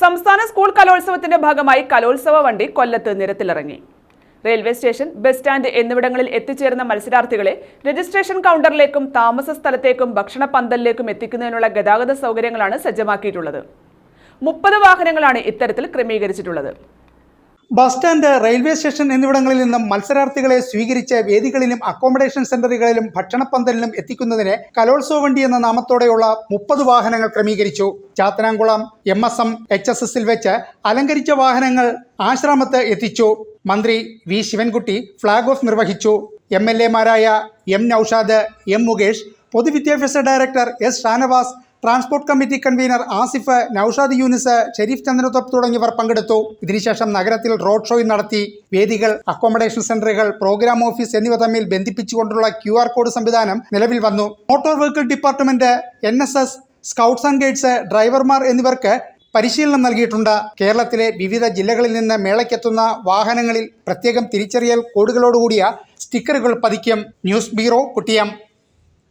സംസ്ഥാന സ്കൂൾ കലോത്സവത്തിന്റെ ഭാഗമായി കലോത്സവ വണ്ടി കൊല്ലത്ത് നിരത്തിലിറങ്ങി. റെയിൽവേ സ്റ്റേഷൻ ബസ് സ്റ്റാൻഡ് എന്നിവിടങ്ങളിൽ എത്തിച്ചേർന്ന മത്സരാർത്ഥികളെ രജിസ്ട്രേഷൻ കൗണ്ടറിലേക്കും താമസ സ്ഥലത്തേക്കും ഭക്ഷണ പന്തലിലേക്കും എത്തിക്കുന്നതിനുള്ള ഗതാഗത സൗകര്യങ്ങളാണ് സജ്ജമാക്കിയിട്ടുള്ളത്. മുപ്പത് വാഹനങ്ങളാണ് ഇത്തരത്തിൽ ക്രമീകരിച്ചിട്ടുള്ളത്. ബസ് സ്റ്റാൻഡ് റെയിൽവേ സ്റ്റേഷൻ എന്നിവിടങ്ങളിൽ നിന്നും മത്സരാർത്ഥികളെ സ്വീകരിച്ച് വേദികളിലും അക്കോമഡേഷൻ സെന്ററുകളിലും ഭക്ഷണപ്പന്തലിലും എത്തിക്കുന്നതിന് കലോത്സവ വണ്ടി എന്ന നാമത്തോടെയുള്ള മുപ്പത് വാഹനങ്ങൾ ക്രമീകരിച്ചു. Chathannamkulam M S M H S എസിൽ വെച്ച് അലങ്കരിച്ച വാഹനങ്ങൾ ആശ്രമത്ത് എത്തിച്ചു. മന്ത്രി വി ശിവൻകുട്ടി ഫ്ളാഗ് ഓഫ് നിർവഹിച്ചു. എം എൽ എമാരായ എം നൌഷാദ് എം മുകേഷ് പൊതുവിദ്യാഭ്യാസ director S Shanavas transport committee convener Asif Naushad Yunis Sherif Chandrathoppu തുടങ്ങിയവർ പങ്കെടുത്തു. ഇതിനുശേഷം നഗരത്തിൽ റോഡ് ഷോയും നടത്തി. വേദികൾ അക്കോമഡേഷൻ സെന്ററുകൾ പ്രോഗ്രാം ഓഫീസ് എന്നിവ തമ്മിൽ ബന്ധിപ്പിച്ചുകൊണ്ടുള്ള ക്യു കോഡ് സംവിധാനം നിലവിൽ വന്നു. Motor vehicle department and scouts and guides ഡ്രൈവർമാർ എന്നിവർക്ക് പരിശീലനം നൽകിയിട്ടുണ്ട്. കേരളത്തിലെ വിവിധ ജില്ലകളിൽ നിന്ന് മേളയ്ക്കെത്തുന്ന വാഹനങ്ങളിൽ പ്രത്യേകം തിരിച്ചറിയൽ കോഡുകളോടുകൂടിയ സ്റ്റിക്കറുകൾ പതിക്കും. News bureau കുട്ടിയം.